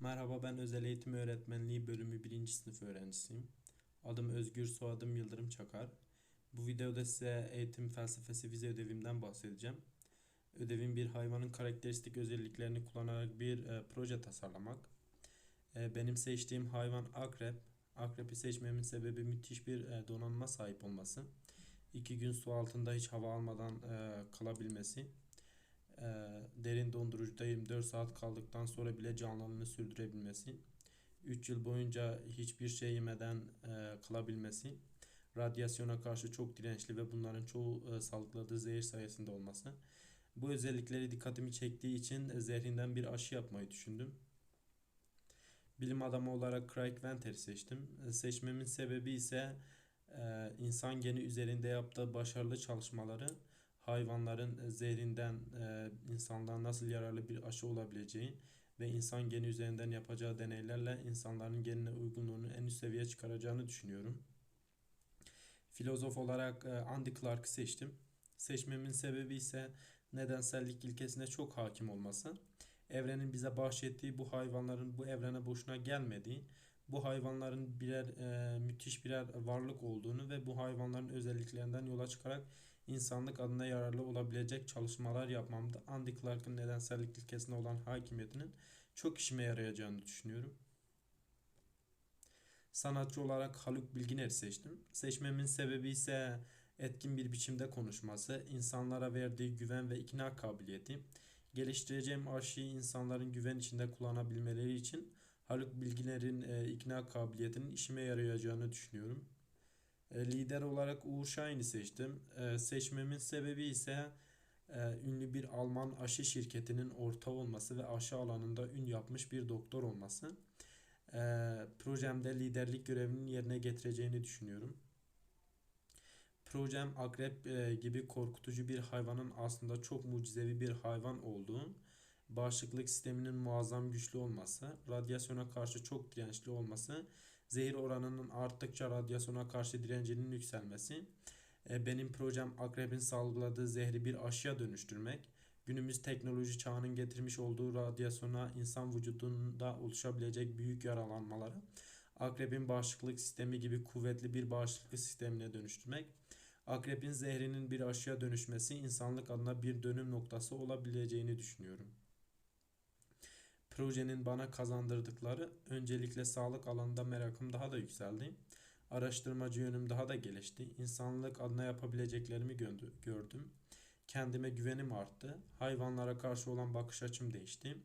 Merhaba ben özel eğitim öğretmenliği bölümü 1. sınıf öğrencisiyim. Adım Özgür, soyadım Yıldırım Çakar. Bu videoda size eğitim felsefesi vize ödevimden bahsedeceğim. Ödevim bir hayvanın karakteristik özelliklerini kullanarak bir e, proje tasarlamak. E, benim seçtiğim hayvan akrep. Akrepi seçmemin sebebi müthiş bir e, donanıma sahip olması. İki gün su altında hiç hava almadan e, kalabilmesi e, derin dondurucuda 24 saat kaldıktan sonra bile canlılığını sürdürebilmesi, 3 yıl boyunca hiçbir şey yemeden e, kalabilmesi, radyasyona karşı çok dirençli ve bunların çoğu e, salgıladığı zehir sayesinde olması. Bu özellikleri dikkatimi çektiği için zehrinden bir aşı yapmayı düşündüm. Bilim adamı olarak Craig Venter'i seçtim. Seçmemin sebebi ise e, insan geni üzerinde yaptığı başarılı çalışmaları hayvanların zehrinden e, insanlığa nasıl yararlı bir aşı olabileceği ve insan geni üzerinden yapacağı deneylerle insanların genine uygunluğunu en üst seviyeye çıkaracağını düşünüyorum. Filozof olarak e, Andy Clark'ı seçtim. Seçmemin sebebi ise nedensellik ilkesine çok hakim olması. Evrenin bize bahşettiği bu hayvanların bu evrene boşuna gelmediği, bu hayvanların birer e, müthiş birer varlık olduğunu ve bu hayvanların özelliklerinden yola çıkarak insanlık adına yararlı olabilecek çalışmalar yapmamda Andy Clark'ın nedensellik ilkesine olan hakimiyetinin çok işime yarayacağını düşünüyorum. Sanatçı olarak Haluk Bilginer'i seçtim. Seçmemin sebebi ise etkin bir biçimde konuşması, insanlara verdiği güven ve ikna kabiliyeti. Geliştireceğim aşıyı insanların güven içinde kullanabilmeleri için Haluk Bilginer'in e, ikna kabiliyetinin işime yarayacağını düşünüyorum. E, lider olarak Uğur Şahin'i seçtim. E, seçmemin sebebi ise e, ünlü bir Alman aşı şirketinin ortağı olması ve aşı alanında ün yapmış bir doktor olması. E, projemde liderlik görevini yerine getireceğini düşünüyorum. Projem akrep e, gibi korkutucu bir hayvanın aslında çok mucizevi bir hayvan olduğu, bağışıklık sisteminin muazzam güçlü olması, radyasyona karşı çok dirençli olması, zehir oranının arttıkça radyasyona karşı direncinin yükselmesi, e, benim projem akrebin salgıladığı zehri bir aşıya dönüştürmek, günümüz teknoloji çağının getirmiş olduğu radyasyona insan vücudunda oluşabilecek büyük yaralanmaları, akrebin bağışıklık sistemi gibi kuvvetli bir bağışıklık sistemine dönüştürmek, akrebin zehrinin bir aşıya dönüşmesi insanlık adına bir dönüm noktası olabileceğini düşünüyorum. Projenin bana kazandırdıkları öncelikle sağlık alanında merakım daha da yükseldi. Araştırmacı yönüm daha da gelişti. İnsanlık adına yapabileceklerimi gördüm. Kendime güvenim arttı. Hayvanlara karşı olan bakış açım değişti.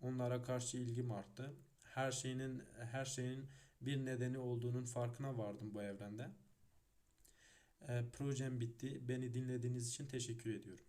Onlara karşı ilgim arttı. Her şeyin her şeyin bir nedeni olduğunun farkına vardım bu evrende. E, projem bitti. Beni dinlediğiniz için teşekkür ediyorum.